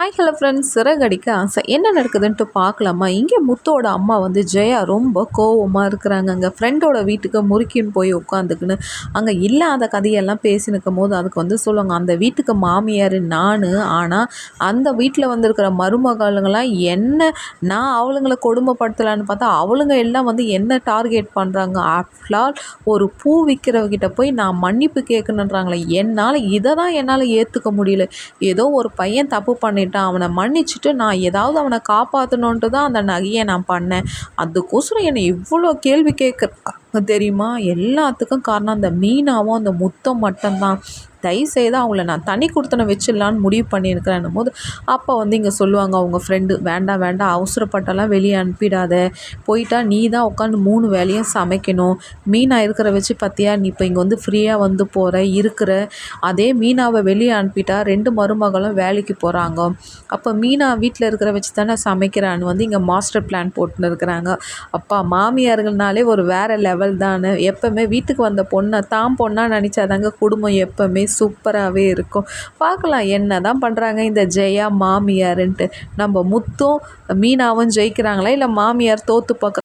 Hi hello friends Siragadikka ஆசை. என்ன நடக்குதுன்ட்டு பார்க்கலாமா? இங்கே முத்தோட அம்மா வந்து ஜெயா ரொம்ப கோவமாக இருக்கிறாங்க. அங்கே ஃப்ரெண்டோட வீட்டுக்கு முறுக்கின்னு போய் உட்காந்துக்குன்னு அங்கே இல்லாத கதையெல்லாம் பேசினுக்கும் போது அதுக்கு வந்து சொல்லுவாங்க அந்த வீட்டுக்கு மாமியார் நான். ஆனால் அந்த வீட்டில் வந்திருக்கிற மருமகளுங்களாம் என்ன நான் அவளுங்களை கொடுமைப்படுத்தலான்னு பார்த்தா அவளுங்க எல்லாம் வந்து என்ன டார்கெட் பண்ணுறாங்க ஆஃப்லால் ஒரு பூ விற்கிறவகிட்ட போய் நான் மன்னிப்பு கேட்கணுன்றாங்களே என்னால் இதை தான் என்னால் ஏற்றுக்க முடியல. ஏதோ ஒரு பையன் தப்பு பண்ணிட்டு பண்ணிட்டான் அவனை மன்னிச்சுட்டு நான் ஏதாவது அவனை காப்பாற்றணுன்ட்டு தான் அந்த நகையை நான் பண்ணேன். அதுக்கோசரம் என்னை இவ்வளோ கேள்வி கேட்க தெரியுமா? எல்லாத்துக்கும் காரணம் அந்த மீனாவும் அந்த முத்தம் மட்டும்தான். தயவுசெய்து அவங்கள நான் தனி கொடுத்தனை வச்சிடலான்னு முடிவு பண்ணியிருக்கிறேன் போது அப்போ வந்து இங்கே சொல்லுவாங்க அவங்க ஃப்ரெண்டு வேண்டாம் வேண்டாம் அவசரப்பட்டெல்லாம் வெளியே அனுப்பிடாத. போயிட்டா நீ தான் உட்காந்து மூணு வேலையும் சமைக்கணும். மீனா இருக்கிற வச்சு பார்த்தியா நீ இப்போ இங்கே வந்து ஃப்ரீயாக வந்து போகிற இருக்கிற. அதே மீனாவை வெளியே அனுப்பிட்டா ரெண்டு மருமகளும் வேலைக்கு போகிறாங்க அப்போ மீனா வீட்டில் இருக்கிற வச்சு தானே சமைக்கிறான்னு வந்து இங்கே மாஸ்டர் பிளான் போட்டுன்னு இருக்கிறாங்க. அப்பா மாமியார்கள்னாலே ஒரு வேறு லெவல் தானே. எப்போவுமே வீட்டுக்கு வந்த பொண்ணை தான் பொண்ணாக நினச்சாதாங்க குடும்பம் எப்போவுமே சூப்பராகவே இருக்கும். பார்க்கலாம் என்ன தான் பண்ணுறாங்க இந்த ஜெயா மாமியாருன்ட்டு. நம்ம முத்தும் மீனாவும் ஜெயிக்கிறாங்களா? இல்லை மாமியார் தோற்று பார்க்க